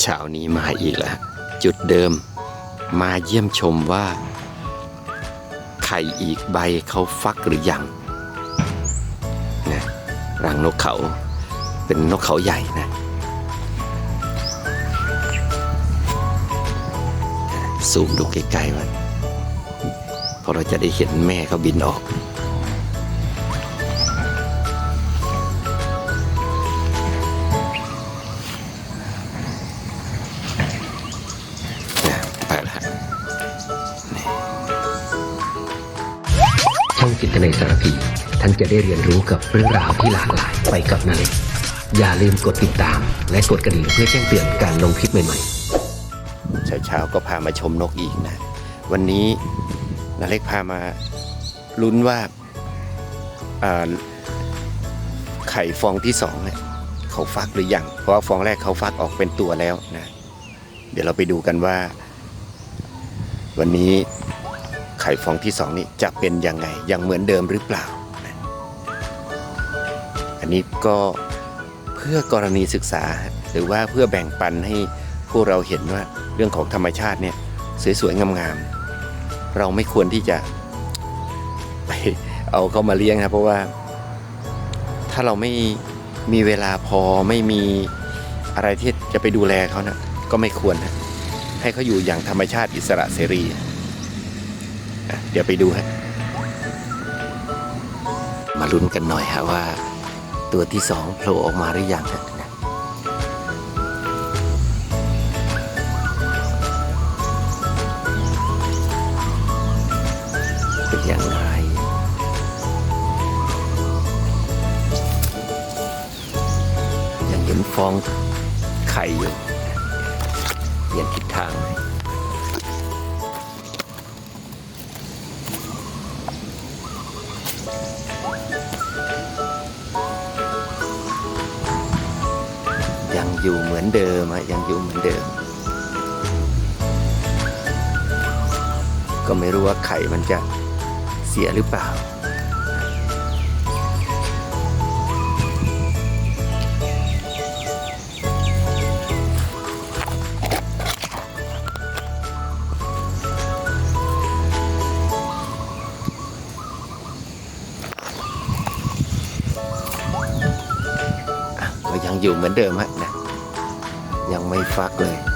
เช้านี้มาอีกแล้ว จุดเดิมมาเยี่ยมชมว่า ไข่อีกใบเขาฟักหรือยังนะรังนกเขาเป็นนกเขาใหญ่นะซูมดูไกลๆมันเพราะเราจะได้เห็นแม่เขาบินออก ช่องจิตในสารพีท่านจะได้เรียนรู้กับเรื่องราวที่หลากหลายไปกับนาเล็กอย่าลืมกดติดตาม และกดกระดิ่งเพื่อแจ้งเตือนการลงคลิปใหม่ๆ เช้าๆก็พามาชมนกอีกนะ วันนี้นาเล็กพามาลุ้นว่าไข่ฟองที่สองเนี่ยเขาฟักหรือยัง เพราะว่าฟองแรกเขาฟักออกเป็นตัวแล้วนะ เดี๋ยวเราไปดูกันว่า วันนี้ ไข่ฟองที่สองนี่จะเป็นยังไงยังเหมือนเดิมหรือเปล่า อันนี้ก็เพื่อกรณีศึกษาหรือว่าเพื่อแบ่งปันให้พวกเราเห็นว่าเรื่องของธรรมชาติเนี่ยสวยๆงามๆเราไม่ควรที่จะไปเอาเข้ามาเลี้ยงนะเพราะว่า ถ้าเราไม่มีเวลาพอไม่มีอะไรที่จะไปดูแลเขานะก็ไม่ควรนะให้เขาอยู่อย่างธรรมชาติอิสระเสรี เดี๋ยวไปดูฮะมาลุ้นกันหน่อยฮะว่า ตัวที่สองโผล่ออกมาหรือยังฮะเป็นยังไงยังเห็นฟองไข่อยู่เปลี่ยนทิศทางเลย อยู่เหมือนเดิมอะยังอยู่เหมือนเดิม ก็ไม่รู้ว่าไข่มันจะเสียหรือเปล่าอะก็ยังอยู่เหมือนเดิมฮะนะ ยังไม่ฟักเลย